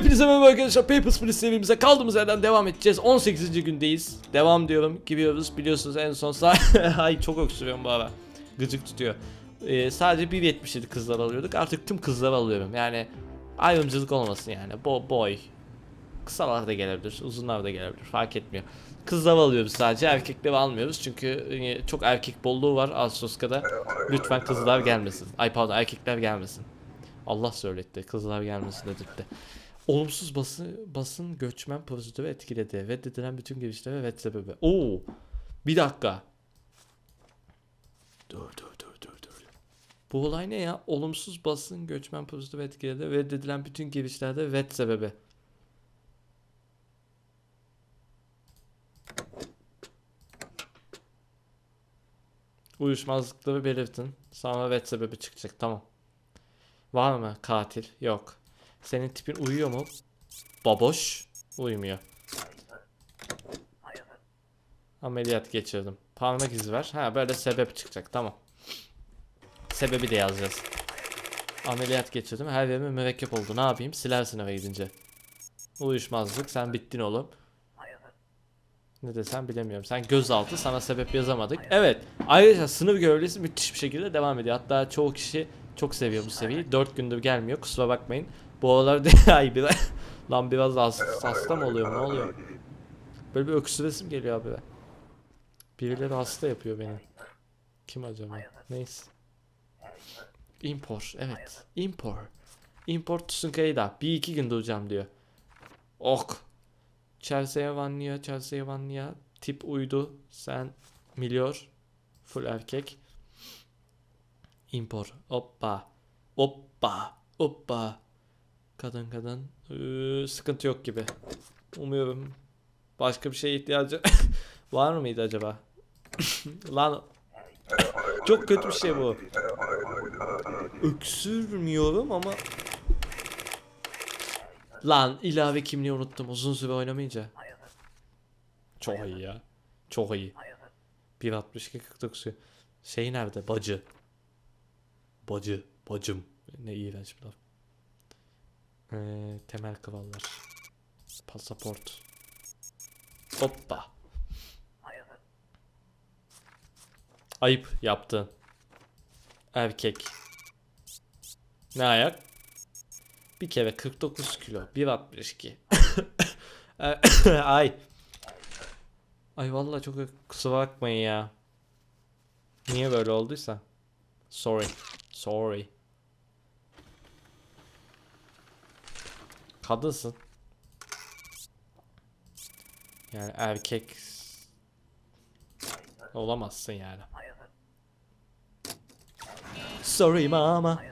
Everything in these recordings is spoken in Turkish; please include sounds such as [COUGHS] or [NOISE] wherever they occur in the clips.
Hepinize merhaba arkadaşlar. Papers, Please serimize kaldığımız yerden devam edeceğiz. 18. gündeyiz. Devam diyorum. Gidiyoruz. Biliyorsunuz en son. [LAUGHS] Ay çok öksürüyorum bu ara. Gıcık tutuyor. Ee, sadece 1.77 kızlar alıyorduk. Artık tüm kızları alıyorum. Yani ayrımcılık olmasın yani. Bo boy. Kısalar da gelebilir. Uzunlar da gelebilir. Fark etmiyor. Kızlar alıyoruz sadece. Erkekleri almıyoruz. Çünkü e, çok erkek bolluğu var Ağustos'ta. Lütfen kızlar gelmesin. Ay pardon erkekler gelmesin. Allah söyletti. Kızlar gelmesin dedirtti. Olumsuz basın, basın göçmen prosedürü etkiledi. Reddedilen bütün girişlere red sebebi. Oo. Bir dakika. Dur dur dur dur dur. Bu olay ne ya? Olumsuz basın göçmen prosedürü etkiledi. Reddedilen bütün girişlerde red sebebi. Uyuşmazlıkları belirtin. Sonra red sebebi çıkacak. Tamam. Var mı katil? Yok. Senin tipin uyuyor mu? Baboş. Uyumuyor. Ameliyat geçirdim. Parmak izi ver. Ha böyle sebep çıkacak. Tamam. Sebebi de yazacağız. Ameliyat geçirdim. Her yerime mürekkep oldu. Ne yapayım? Silersin eve gidince. Uyuşmazlık. Sen bittin oğlum. Ne desem bilemiyorum. Sen gözaltı sana sebep yazamadık. Evet. Ayrıca sınıf görevlisi müthiş bir şekilde devam ediyor. Hatta çoğu kişi çok seviyor bu seviyeyi. 4 gündür gelmiyor. Kusura bakmayın. Bu aralar [LAUGHS] ay biraz lan biraz hasta, hasta mı oluyor? Ne oluyor? Böyle bir öksüresim geliyor abi. Birileri hasta yapıyor beni. Kim acaba? Neyse. Impor. Evet. Impor. Impor Tsunka'yı da. Bir iki gün duracağım diyor. Ok. Chelsea Vanlia, Chelsea Vanlia. Tip uydu. Sen miliyor. Full erkek. Impor. Hoppa. Hoppa. Hoppa. Kadın kadın. Ee, sıkıntı yok gibi. Umuyorum. Başka bir şeye ihtiyacı [LAUGHS] var mıydı acaba? [LAUGHS] Lan çok kötü bir şey bu. Öksürmüyorum ama Lan ilave kimliği unuttum uzun süre oynamayınca. Çok iyi ya. Çok iyi. 1.62 49 Şey nerede? Bacı. Bacı. Bacım. Ne iğrenç bir laf. Ee, temel kurallar. Pasaport. Hoppa. Ayıp yaptın. Erkek. Ne ayak? Bir kere 49 kilo. 1.62. E, [COUGHS] Ay. Ay vallahi çok kusura bakmayın ya. Niye böyle olduysa? Sorry. Sorry. Kadınsın. Yani erkek olamazsın yani. Sorry mama.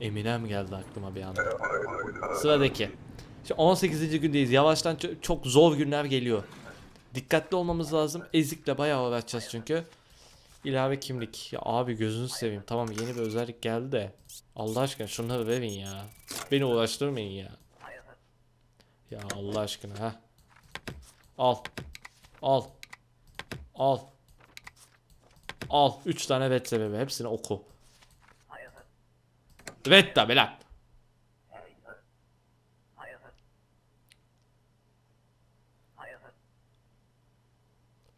Eminem geldi aklıma bir anda. Sıradaki. Şimdi 18. gündeyiz. Yavaştan ço- çok zor günler geliyor. Dikkatli olmamız lazım. Ezikle bayağı uğraşacağız çünkü. İlave kimlik. Ya abi gözünü seveyim. Tamam yeni bir özellik geldi de. Allah aşkına şunları verin ya. Beni uğraştırmayın ya. Ya Allah aşkına ha. Al. Al. Al. Al. 3 tane vet sebebi. Hepsini oku. Vet tabi lan.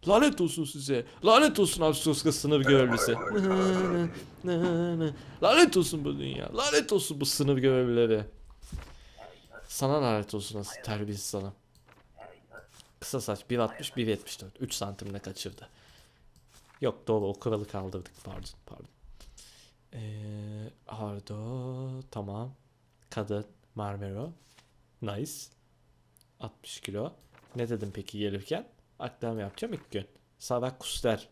Lanet olsun size. Lanet olsun Ağustos'ta sınır görevlisi. lanet olsun bu dünya. Lanet olsun bu sınır görevlileri. Sana lanet olsun nasıl terbiyesiz sana. Kısa saç 1.60 1.74 3 santimle kaçırdı. Yok doğru o kuralı kaldırdık pardon pardon. Ee, Ardo tamam. Kadın Marmero. Nice. 60 kilo. Ne dedim peki gelirken? Aktarma yapacağım ilk gün. Sabah Kuster.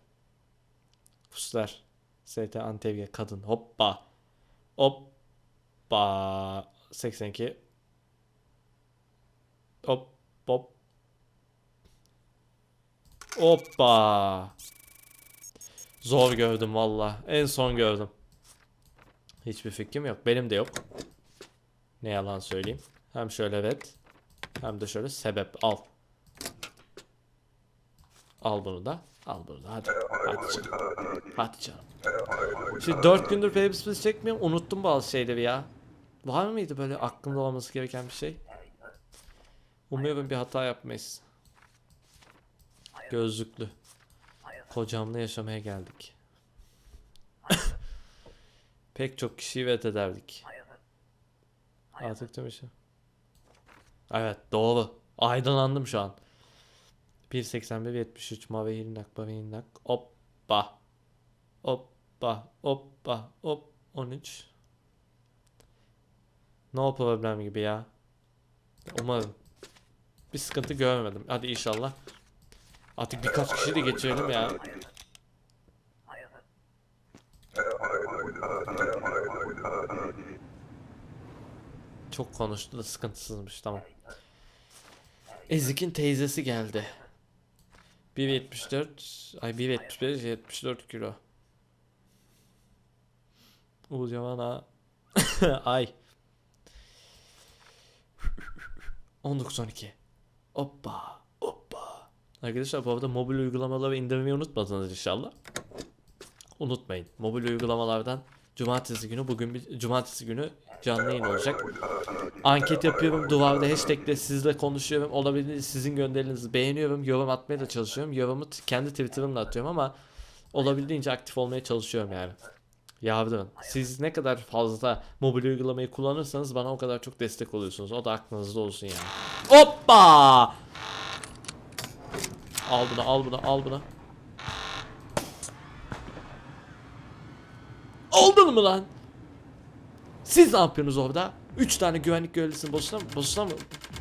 Kuster. ST Antevye kadın. Hoppa. Hoppa. 82. Hop hop. Hoppa. Zor gördüm valla. En son gördüm. Hiçbir fikrim yok. Benim de yok. Ne yalan söyleyeyim. Hem şöyle evet. Hem de şöyle sebep al. Al bunu da. Al burada hadi. Hadi canım. Hadi canım. Şimdi 4 gündür Papers, çekmiyorum. Unuttum bazı şeyleri ya. Var mıydı böyle aklımda olması gereken bir şey? Umuyorum bir hata yapmayız. Gözlüklü. Kocamla yaşamaya geldik. [LAUGHS] Pek çok kişiyi vet ederdik. Artık tüm. Evet doğru. Aydınlandım şu an. 1.81 73 mavi hinnak mavi hinnak. Hoppa. Hoppa. Hoppa. Hop. 13. No problem gibi ya. Umarım. Bir sıkıntı görmedim. Hadi inşallah. Artık birkaç kişi de geçirelim ya. Çok konuştu da sıkıntısızmış tamam. Ezik'in teyzesi geldi. 1.74 ay 1.75 74 kilo. Uzamana [LAUGHS] ay 19.12 Hoppa hoppa Arkadaşlar bu arada mobil uygulamaları indirmeyi unutmadınız inşallah. Unutmayın. Mobil uygulamalardan cumartesi günü bugün bir cumartesi günü canlı yayın olacak. Anket yapıyorum. Duvarda hashtagle sizle konuşuyorum. Olabilir sizin gönderinizi beğeniyorum. Yorum atmaya da çalışıyorum. Yorumu kendi Twitter'ımla atıyorum ama olabildiğince aktif olmaya çalışıyorum yani. Yavrum siz ne kadar fazla mobil uygulamayı kullanırsanız bana o kadar çok destek oluyorsunuz. O da aklınızda olsun yani. Hoppa! Al bunu al bunu al bunu. Oldun mu lan? Siz ne yapıyorsunuz orada? 3 tane güvenlik görevlisini boşuna mı, boşuna mı,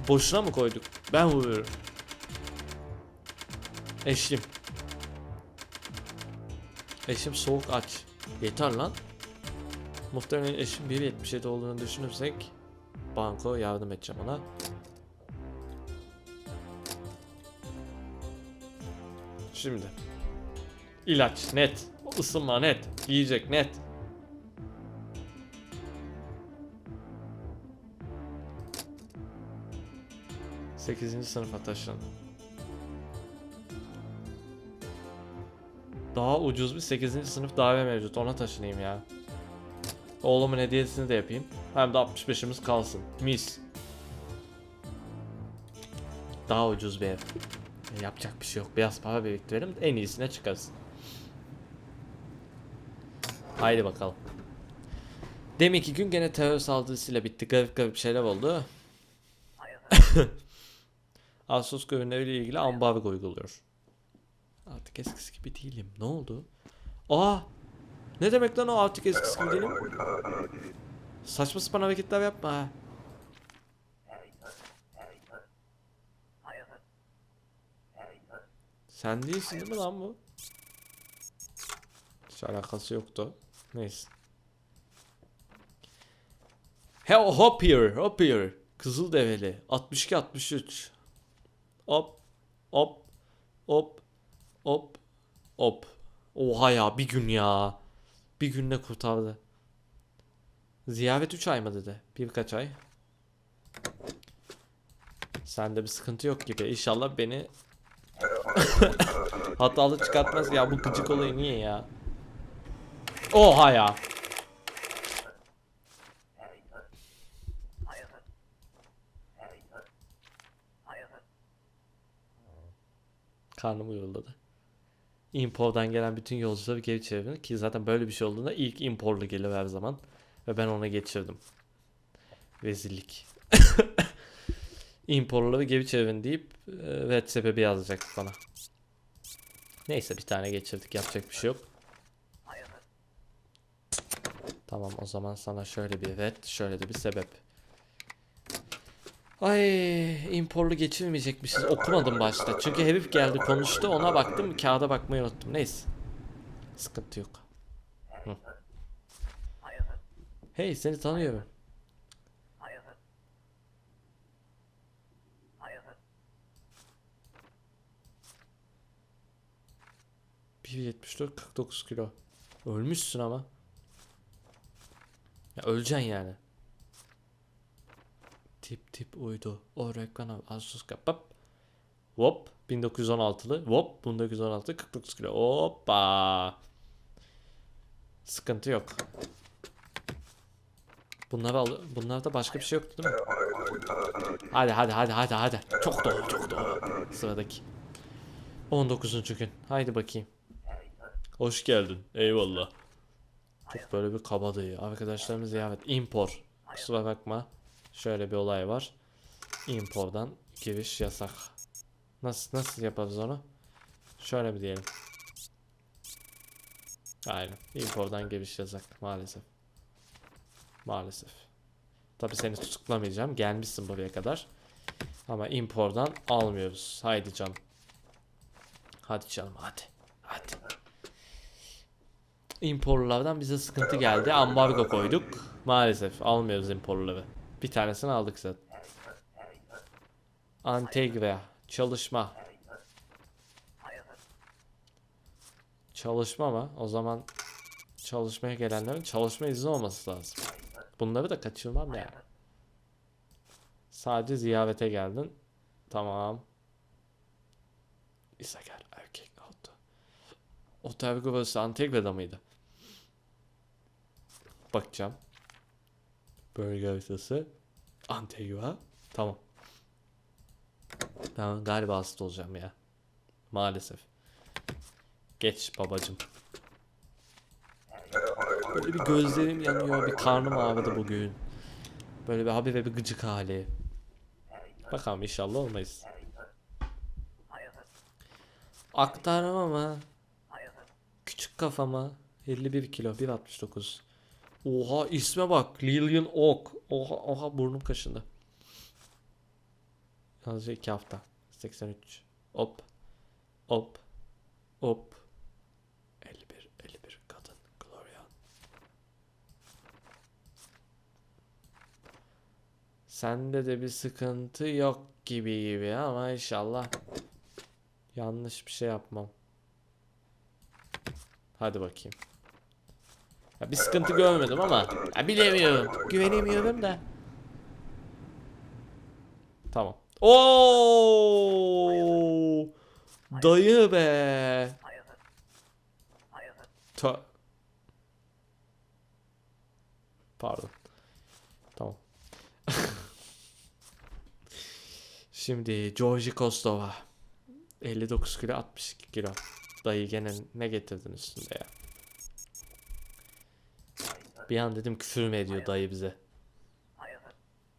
boşuna mı koyduk? Ben vuruyorum. Eşim. Eşim soğuk aç. Yeter lan. Muhtemelen eşim 1.77 olduğunu düşünürsek banko yardım edeceğim ona. Şimdi. İlaç net. Isınma net. Yiyecek net. Sekizinci sınıfa taşın. Daha ucuz bir 8. sınıf daire mevcut. Ona taşınayım ya. Oğlumun hediyesini de yapayım. Hem de 65'imiz kalsın. Mis. Daha ucuz bir ev. E, Yapacak bir şey yok. Biraz para biriktirelim. En iyisine çıkarız. Haydi bakalım. Deminki gün gene terör saldırısıyla bitti. Garip garip şeyler oldu. [LAUGHS] Asos ürünleriyle ilgili ambargo uyguluyor. Artık eskisi gibi değilim. Ne oldu? Aa! Ne demek lan o artık eskisi gibi değilim? Saçma sapan hareketler yapma ha. Sen değilsin değil mi lan bu? Hiç alakası yoktu. Neyse. He hop here, hop here. Kızıl develi. 62 63. Hop hop hop hop hop. Oha ya bir gün ya. Bir günde kurtardı. Ziyaret 3 ay mı dedi? Birkaç ay. Sende bir sıkıntı yok gibi. İnşallah beni [LAUGHS] hatalı çıkartmaz. Ya bu gıcık olayı niye ya? Oha ya. Karnım uyuladı. Impor'dan gelen bütün yolcuları geri çevirin ki zaten böyle bir şey olduğunda ilk imporlu gelir her zaman ve ben ona geçirdim. Rezillik. [LAUGHS] Imporları geri çevirin deyip e, red sebebi yazacak bana. Neyse bir tane geçirdik yapacak bir şey yok. Tamam o zaman sana şöyle bir red şöyle de bir sebep. Ay imporlu geçirmeyecekmişiz. Okumadım başta. Çünkü herif geldi konuştu ona baktım kağıda bakmayı unuttum. Neyse. Sıkıntı yok. Hı. Hey seni tanıyorum. Bir 74 49 kilo. Ölmüşsün ama. Ya öleceksin yani. Tip tip uydu. O reklam az sus kapap. Hop 1916'lı. Hop 1916 49 kilo. Hoppa. Sıkıntı yok. Bunlar al bunlarda başka bir şey yoktu değil mi? Hadi hadi hadi hadi hadi. Çok doğru çok doğru. Sıradaki. 19. gün. Haydi bakayım. Hoş geldin. Eyvallah. Çok böyle bir kabadayı. Arkadaşlarımız ziyaret. Impor. Kusura bakma. Şöyle bir olay var. Impor'dan giriş yasak. Nasıl nasıl yaparız onu? Şöyle mi diyelim? Aynen. Impor'dan giriş yasak maalesef. Maalesef. Tabi seni tutuklamayacağım. Gelmişsin buraya kadar. Ama impor'dan almıyoruz. Haydi canım. Hadi canım hadi. Hadi. Imporlardan bize sıkıntı geldi. Ambargo koyduk. Maalesef almıyoruz imporları. Bir tanesini aldık zaten. Antegre. Çalışma. Çalışma mı? O zaman çalışmaya gelenlerin çalışma izni olması lazım. Bunları da kaçırmam yani. Sadece ziyarete geldin. Tamam. İsager erkek auto. Otel burası Antegre'de mıydı? Bakacağım. Bölge haritası. Antegua. Tamam. Tamam galiba hasta olacağım ya. Maalesef. Geç babacım. Böyle bir gözlerim yanıyor, bir karnım ağrıdı bugün. Böyle bir habire bir gıcık hali. Bakalım inşallah olmayız. Aktarma mı? Küçük kafama 51 kilo 1.69. Oha isme bak Lillian Oak. Oha oha burnum kaşındı. Yalnızca 2 hafta. 83. Hop. Hop. Hop. 51 51 kadın Gloria. Sende de bir sıkıntı yok gibi gibi ama inşallah yanlış bir şey yapmam. Hadi bakayım. Ya bir sıkıntı görmedim ama ya bilemiyorum. Güvenemiyorum da. Tamam. Oo! Dayı be. Ta Pardon. Tamam. [LAUGHS] Şimdi Georgi Kostova. 59 kilo 62 kilo. Dayı gene ne getirdin üstünde ya? Bir an dedim küfür mü ediyor dayı bize.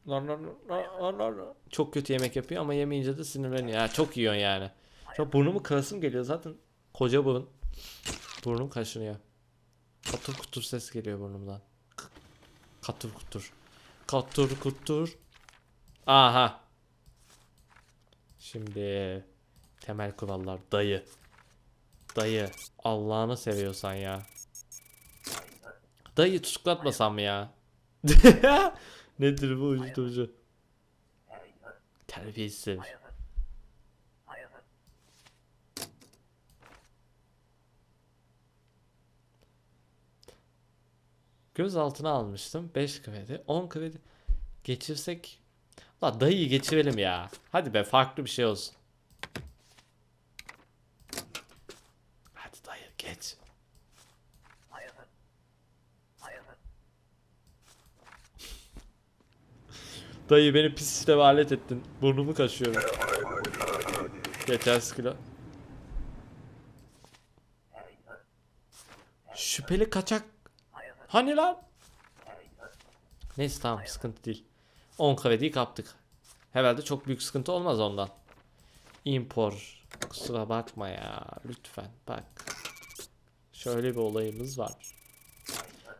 Lan lan lan lan lan lan. Çok kötü yemek yapıyor ama yemeyince de sinirleniyor. Ya çok yiyorsun yani. Şu burnumu kırasım geliyor zaten. Koca burun. Burnum kaşınıyor. Katır kutur ses geliyor burnumdan. Katır kutur. Katır kutur. Aha. Şimdi temel kurallar dayı. Dayı Allah'ını seviyorsan ya. Dayı tutuklatmasam mı ya? [LAUGHS] Nedir bu uyuşturucu? Terbiyesiz. Gözaltına almıştım. 5 kredi. 10 kredi. Geçirsek. La dayıyı geçirelim ya. Hadi be farklı bir şey olsun. Hadi dayı geç. Dayı beni pis alet ettin. Burnumu kaşıyorum. Geçersiz kilo. Şüpheli kaçak. Hani lan? Neyse tamam sıkıntı değil. 10 krediyi kaptık. Herhalde çok büyük sıkıntı olmaz ondan. Impor. Kusura bakma ya. Lütfen bak. Şöyle bir olayımız var.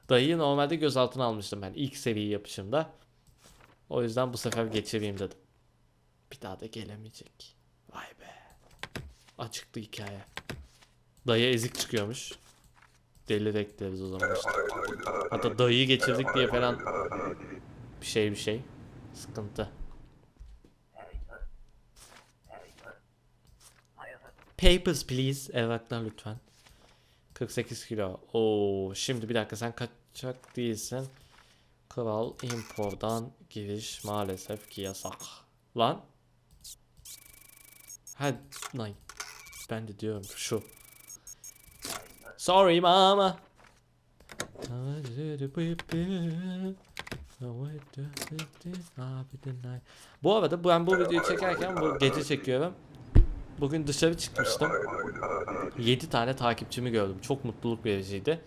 Dayıyı normalde gözaltına almıştım ben ilk seri yapışımda. O yüzden bu sefer geçireyim dedim. Bir daha da gelemeyecek. Vay be. Açıktı hikaye. Dayı ezik çıkıyormuş. Deli bekleriz o zaman işte. Hatta dayıyı geçirdik diye falan bir şey bir şey. Sıkıntı. Papers please. Evraklar lütfen. 48 kilo. Oo, şimdi bir dakika sen kaçak değilsin. Kral impordan giriş maalesef ki yasak. Lan. Ha, nay. Ben de diyorum şu. Sorry mama. Bu arada ben bu videoyu çekerken bu gece çekiyorum. Bugün dışarı çıkmıştım. 7 tane takipçimi gördüm. Çok mutluluk vericiydi.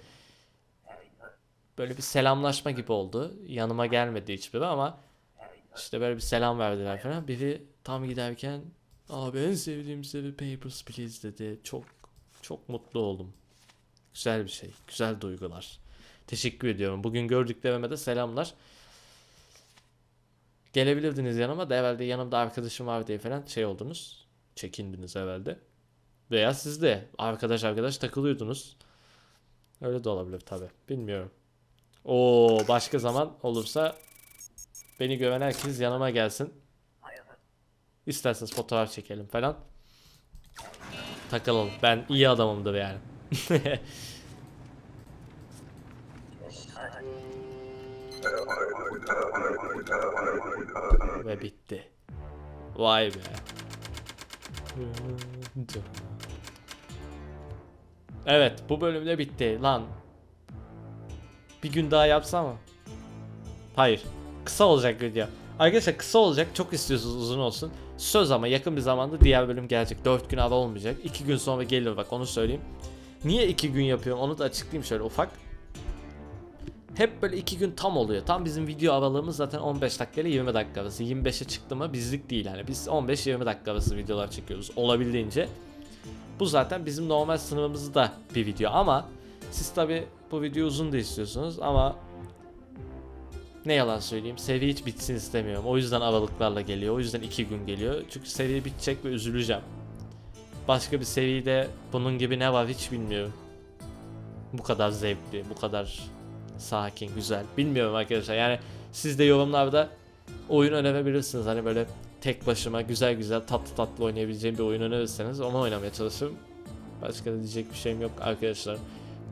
Böyle bir selamlaşma gibi oldu. Yanıma gelmedi hiçbiri ama işte böyle bir selam verdiler falan. Biri tam giderken abi en sevdiğim bir Papers, Please dedi. Çok çok mutlu oldum. Güzel bir şey. Güzel duygular. Teşekkür ediyorum. Bugün gördüklerime de selamlar. Gelebilirdiniz yanıma da herhalde yanımda arkadaşım var diye falan şey oldunuz. Çekindiniz herhalde. Veya siz de arkadaş arkadaş takılıyordunuz. Öyle de olabilir tabi. Bilmiyorum. Oo başka zaman olursa beni gören herkes yanıma gelsin. İsterseniz fotoğraf çekelim falan. Takılalım. Ben iyi adamımdır yani. [LAUGHS] Ve bitti. Vay be. Evet bu bölümde bitti lan. Bir gün daha yapsam mı? Hayır. Kısa olacak video. Arkadaşlar kısa olacak. Çok istiyorsunuz uzun olsun. Söz ama yakın bir zamanda diğer bölüm gelecek. 4 gün ara olmayacak. 2 gün sonra gelir bak onu söyleyeyim. Niye 2 gün yapıyorum onu da açıklayayım şöyle ufak. Hep böyle 2 gün tam oluyor. Tam bizim video aralığımız zaten 15 dakika ile 20 dakika arası. 25'e çıktı mı bizlik değil yani. Biz 15-20 dakika arası videolar çekiyoruz olabildiğince. Bu zaten bizim normal sınırımızda bir video ama siz tabi bu video uzun da istiyorsunuz ama ne yalan söyleyeyim seri hiç bitsin istemiyorum. O yüzden aralıklarla geliyor. O yüzden 2 gün geliyor. Çünkü seri bitecek ve üzüleceğim. Başka bir seride bunun gibi ne var hiç bilmiyorum. Bu kadar zevkli, bu kadar sakin, güzel. Bilmiyorum arkadaşlar. Yani siz de yorumlarda oyun önerebilirsiniz. Hani böyle tek başıma güzel güzel tatlı tatlı oynayabileceğim bir oyun önerirseniz onu oynamaya çalışırım. Başka da diyecek bir şeyim yok arkadaşlar.